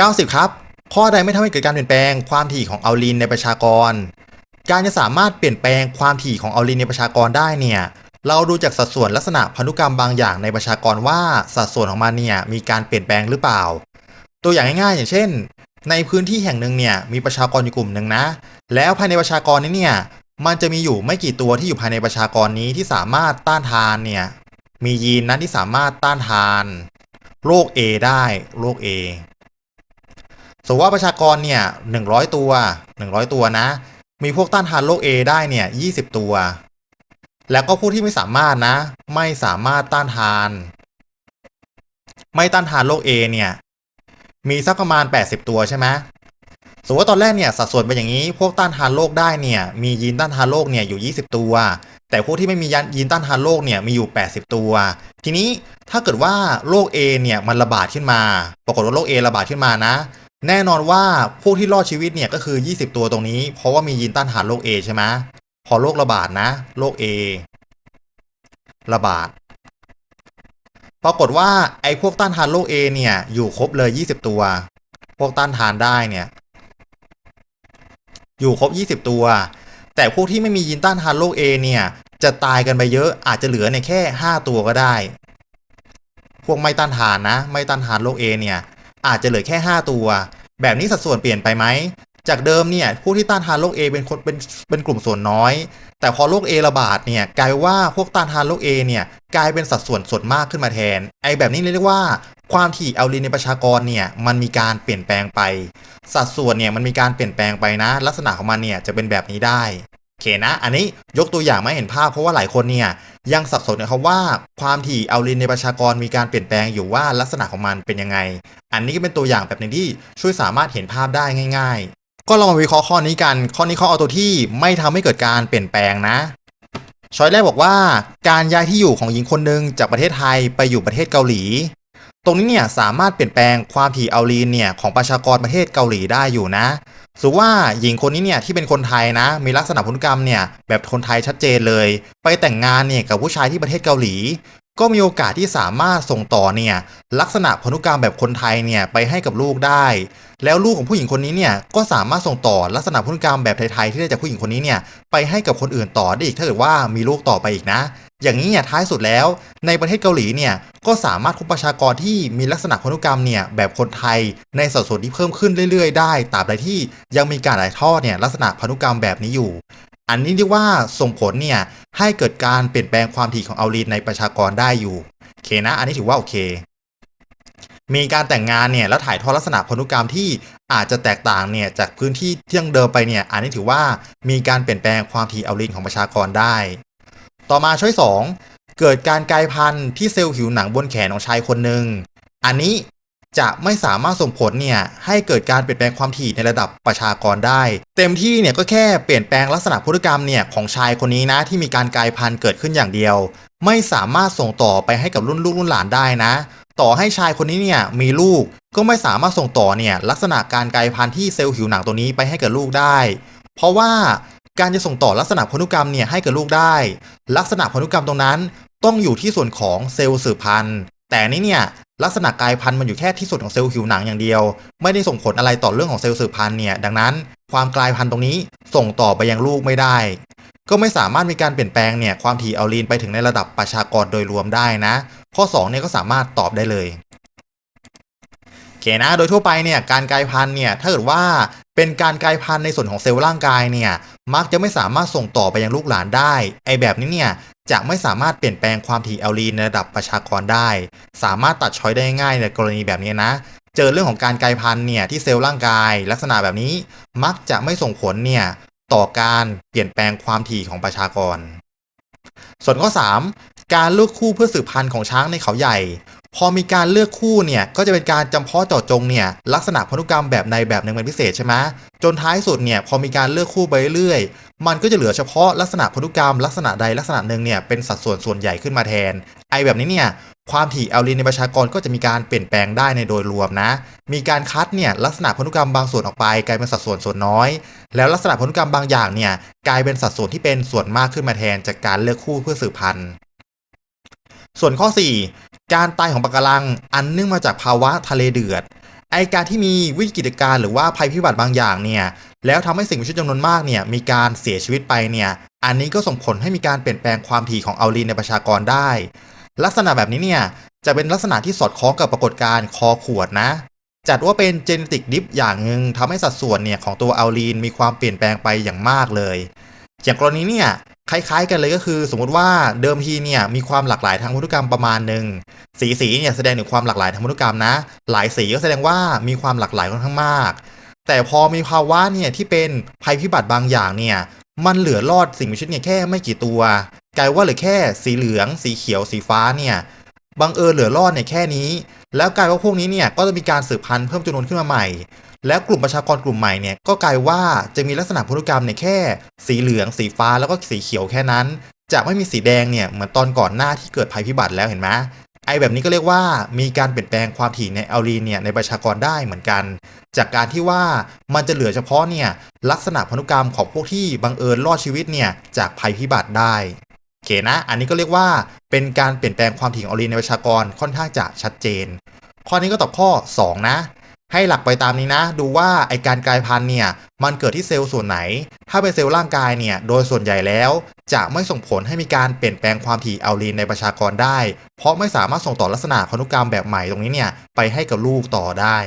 90 ครับ ข้อใดไม่ทำให้เกิดการเปลี่ยนแปลงความถี่ของอัลลีนในประชากร การจะสามารถเปลี่ยนแปลงความถี่ของอัลลีนในประชากรได้เนี่ยเราดูจากสัดส่วนลักษณะพันธุกรรมบางอย่างในประชากรว่าสัดส่วนของมันเนี่ยมีการเปลี่ยนแปลงหรือเปล่า ตัวอย่างง่ายๆ อย่างเช่น ในพื้นที่แห่งหนึ่งเนี่ยมีประชากรอยู่กลุ่มหนึ่งนะ แล้วภายในประชากรนี้เนี่ยมันจะมีอยู่ไม่กี่ตัวที่อยู่ภายในประชากรนี้ที่สามารถต้านทานเนี่ยมียีนนั้นที่สามารถต้านทานโรค A ได้โรค A มมติว่าประชากรเนี่ย100 ตัว 100 ตัวนะ มีพวกต้านทานโรค A ได้เนี่ย20 ตัว แล้วก็ผู้ที่ไม่สามารถนะ ไม่สามารถต้านทาน ไม่ต้านทานโรค A เนี่ย มีสักประมาณ 80 ตัวใช่ไหมสมมติว่าตอนแรกเนี่ยสัดส่วนเป็นอย่างนี้ พวกต้านทานโรคได้เนี่ย มียีนต้านทานโรคเนี่ยอยู่ 20 ตัว แต่พวกที่ไม่มียีนต้านทานโรคเนี่ยมีอยู่ 80 ตัว ทีนี้ถ้าเกิดว่าโรค A เนี่ยมันระบาดขึ้นมา ปรากฏว่าโรค A ระบาดขึ้นมานะ แน่นอนว่าพวกที่รอดชีวิตเนี่ยก็คือ 20 ตัวตรงนี้ เพราะว่ามียีนต้านทานโรค A ใช่ไหมพอโรคระบาดนะโรค A ระบาด ปรากฏว่าไอ้พวกต้านทานโรค A เนี่ย อยู่ครบเลย 20 ตัว พวกต้านทานได้เนี่ย อยู่ครบ 20 ตัว แต่พวกที่ไม่มียีนต้านทานโรค A เนี่ย จะตายกันไปเยอะอาจจะเหลือในแค่ 5 ตัวก็ได้ พวกไม่ต้านทานนะ ไม่ต้านทานโรค A เนี่ย อาจจะเหลือแค่ 5 ตัว แบบนี้สัดส่วนเปลี่ยนไปไหม จากเดิมเนี่ยผู้ที่ต้านทานโรค A เป็นคนเป็นเป็นกลุ่มส่วนน้อย แต่พอโรค A ระบาดเนี่ยกลายว่าพวกต้านทานโรค A เนี่ยกลายเป็นสัดส่วนส่วนมากขึ้นมาแทน ไอ้แบบนี้เรียกว่าความถี่แอลลินในประชากรเนี่ยมันมีการเปลี่ยนแปลงไป สัดส่วนเนี่ยมันมีการเปลี่ยนแปลงไปนะ ลักษณะของมันเนี่ยจะเป็นแบบนี้ได้ เคนะ อันนี้ยกตัวอย่างมาเห็นภาพเพราะว่าหลายคนเนี่ยยังสับสนนะครับว่าความถี่แอลลินในประชากรมีการเปลี่ยนแปลงอยู่ว่าลักษณะของมันเป็นยังไง อันนี้ก็เป็นตัวอย่างแบบหนึงที่ช่วยสามารถเห็นภาพได้ง่าย ๆ ก็ลองมาวิเคราะห์ข้อนี้กัน ข้อนี้เขาเอาตัวที่ไม่ทำให้เกิดการเปลี่ยนแปลงนะช้อยแรกบอกว่าการย้ายที่อยู่ของหญิงคนหนึ่งจากประเทศไทยไปอยู่ประเทศเกาหลี ตรงนี้เนี่ยสามารถเปลี่ยนแปลงความถี่อัลลีนเนี่ยของประชากรประเทศเกาหลีได้อยู่นะ สมมติว่าหญิงคนนี้เนี่ยที่เป็นคนไทยนะ มีลักษณะพันธุกรรมเนี่ยแบบคนไทยชัดเจนเลย ไปแต่งงานเนี่ยกับผู้ชายที่ประเทศเกาหลี ก็มีโอกาสที่สามารถส่งต่อเนี่ยลักษณะพันธุกรรมแบบคนไทยเนี่ยไปให้กับลูกได้ แล้วลูกของผู้หญิงคนนี้เนี่ยก็สามารถส่งต่อลักษณะพันธุกรรมแบบไทยๆที่ได้จากผู้หญิงคนนี้เนี่ยไปให้กับคนอื่นต่อได้อีกถ้าเกิดว่ามีลูกต่อไปอีกนะ อย่างนี้เนี่ยท้ายสุดแล้ว ในประเทศเกาหลีเนี่ยก็สามารถคุมประชากรที่มีลักษณะพันธุกรรมเนี่ยแบบคนไทยในสัดส่วนที่เพิ่มขึ้นเรื่อยๆ ได้ตราบใดที่ยังมีการถ่ายทอดเนี่ยลักษณะพันธุกรรมแบบนี้อยู่ อันนี้เรียกว่าส่งผลเนี่ยให้เกิดการเปลี่ยนแปลงความถี่ของอัลลีนในประชากรได้อยู่โอเคนะ อันนี้ถือว่าโอเค มีการแต่งงานเนี่ยแล้วถ่ายทอดลักษณะพันธุกรรมที่อาจจะแตกต่างเนี่ยจากพื้นที่ที่ยังเดิมไปเนี่ยอันนี้ถือว่ามีการเปลี่ยนแปลงความถี่อัลลีนของประชากรได้ ต่อมาช้อยสองเกิดการกลายพันธุ์ที่เซลล์ผิวหนังบนแขนของชายคนหนึ่ง อันนี้จะไม่สามารถส่งผลเนี่ยให้เกิดการเปลี่ยนแปลงความถี่ในระดับประชากรได้ เต็มที่เนี่ยก็แค่เปลี่ยนแปลงลักษณะพฤติกรรมเนี่ยของชายคนนี้นะที่มีการกลายพันธุ์เกิดขึ้นอย่างเดียว ไม่สามารถส่งต่อไปให้กับรุ่นลูกรุ่นหลานได้นะ ต่อให้ชายคนนี้เนี่ยมีลูกก็ไม่สามารถส่งต่อเนี่ยลักษณะการกลายพันธุ์ที่เซลล์ผิวหนังตัวนี้ไปให้กับลูกได้ เพราะว่า การจะส่งต่อลักษณะพันธุกรรมเนี่ยให้กับลูกได้ ลักษณะพันธุกรรมตรงนั้น ต้องอยู่ที่ส่วนของเซลล์สืบพันธุ์ แต่นี่เนี่ยลักษณะกลายพันธุ์มันอยู่แค่ที่ส่วนของเซลล์ผิวหนังอย่างเดียว ไม่ได้ส่งผลอะไรต่อเรื่องของเซลล์สืบพันธุ์เนี่ยดังนั้น ความกลายพันธุ์ตรงนี้ส่งต่อไปยังลูกไม่ได้ ก็ไม่สามารถมีการเปลี่ยนแปลงเนี่ยความถี่อัลลีนไปถึงในระดับประชากรโดยรวมได้นะ ข้อ2เนี่ยก็สามารถตอบได้เลยโอเคนะโดยทั่วไปเนี่ยการกลายพันธุ์เนี่ยถ้าเกิดว่าเป็นการกลายพันธุ์ในส่วนของเซลล์ร่างกายเนี่ย มักจะไม่สามารถส่งต่อไปยังลูกหลานได้ ไอแบบนี้เนี่ยจะไม่สามารถเปลี่ยนแปลงความถี่แอลลีนในระดับประชากรได้ สามารถตัดช้อยได้ง่ายในกรณีแบบนี้นะ เจอเรื่องของการกลายพันธุ์เนี่ยที่เซลล์ร่างกาย ลักษณะแบบนี้มักจะไม่ส่งผลเนี่ยต่อการเปลี่ยนแปลงความถี่ของประชากร ส่วนข้อ 3 การเลือกคู่เพื่อสืบพันธุ์ของช้างในเขาใหญ่ พอมีการเลือกคู่เนี่ยก็จะเป็นการจำเพาะเจาะจงเนี่ยลักษณะพันธุกรรมแบบในแบบหนึ่งเป็นพิเศษใช่ไหมจนท้ายสุดเนี่ยพอมีการเลือกคู่ไปเรื่อยมันก็จะเหลือเฉพาะลักษณะพันธุกรรมลักษณะใดลักษณะหนึ่งเนี่ยเป็นสัดส่วนส่วนใหญ่ขึ้นมาแทน ไอแบบนี้เนี่ยความถี่แอลลีนในประชากรก็จะมีการเปลี่ยนแปลงได้ในโดยรวมนะ มีการคัดเนี่ยลักษณะพันธุกรรมบางส่วนออกไปกลายเป็นสัดส่วนส่วนน้อย แล้วลักษณะพันธุกรรมบางอย่างเนี่ยกลายเป็นสัดส่วนที่เป็นส่วนมากขึ้นมาแทนจากการเลือกคู่เพื่อสืบพันธุ์ ส่วนข้อ 4 การตายของปะการังอันเนื่องมาจากภาวะทะเลเดือด ไอการที่มีวิกฤตการณ์หรือว่าภัยพิบัติบางอย่างเนี่ยแล้วทำให้สิ่งมีชีวิตจำนวนมากเนี่ยมีการเสียชีวิตไปเนี่ยอันนี้ก็ส่งผลให้มีการเปลี่ยนแปลงความถี่ของอัลลีนในประชากรได้ ลักษณะแบบนี้เนี่ยจะเป็นลักษณะที่สอดคล้องกับปรากฏการณ์คอขวดนะ จัดว่าเป็นเจเนติกดิฟอย่างหนึ่งทำให้สัดส่วนเนี่ยของตัวอัลลีนมีความเปลี่ยนแปลงไปอย่างมากเลย อย่างกรณีเนี่ย คล้ายๆ กันเลยก็คือ สมมติว่าเดิมทีเนี่ยมีความหลากหลายทางพันธุกรรมประมาณหนึ่งสีสีเนี่ยแสดงถึงความหลากหลายทางพันธุกรรมนะ หลายสีก็แสดงว่ามีความหลากหลายค่อนข้างมาก แต่พอมีภาวะเนี่ยที่เป็นภัยพิบัติบางอย่างเนี่ยมันเหลือรอดสิ่งมีชีวิตเนี่ยแค่ไม่กี่ตัว กลายว่าเหลือแค่สีเหลือง สีเขียวสีฟ้าเนี่ยบังเอิญเหลือรอดเนี่ยแค่นี้ แล้วกลายว่าพวกนี้เนี่ยก็จะมีการสืบพันธุ์เพิ่มจำนวนขึ้นมาใหม่ แล้วกลุ่มประชากรกลุ่มใหม่เนี่ยก็กลายว่าจะมีลักษณะพันธุกรรมเนี่ยแค่ สีเหลือง สีฟ้าแล้วก็สีเขียวแค่นั้น จะไม่มีสีแดงเนี่ยเหมือนตอนก่อนหน้าที่เกิดภัยพิบัติแล้วเห็นไหมไอแบบนี้ก็เรียกว่ามีการเปลี่ยนแปลงความถี่ในอัลลีนเนี่ยในประชากรได้เหมือนกัน จากการที่ว่ามันจะเหลือเฉพาะเนี่ยลักษณะพันธุกรรมของพวกที่บังเอิญรอดชีวิตเนี่ยจากภัยพิบัติได้โอเคนะ อันนี้ก็เรียกว่าเป็นการเปลี่ยนแปลงความถี่ของอัลลีนในประชากรค่อนข้างจะชัดเจน ข้อนี้ก็ตอบข้อ 2 นะ ให้หลักไปตามนี้นะ ดูว่าไอการกลายพันธุ์เนี่ยมันเกิดที่เซลล์ส่วนไหน ถ้าเป็นเซลล์ร่างกายเนี่ยโดยส่วนใหญ่แล้ว จะไม่ส่งผลให้มีการเปลี่ยนแปลงความถี่อัลลีนในประชากรได้ เพราะไม่สามารถส่งต่อลักษณะพันธุกรรมแบบใหม่ตรงนี้เนี่ยไปให้กับลูกต่อได้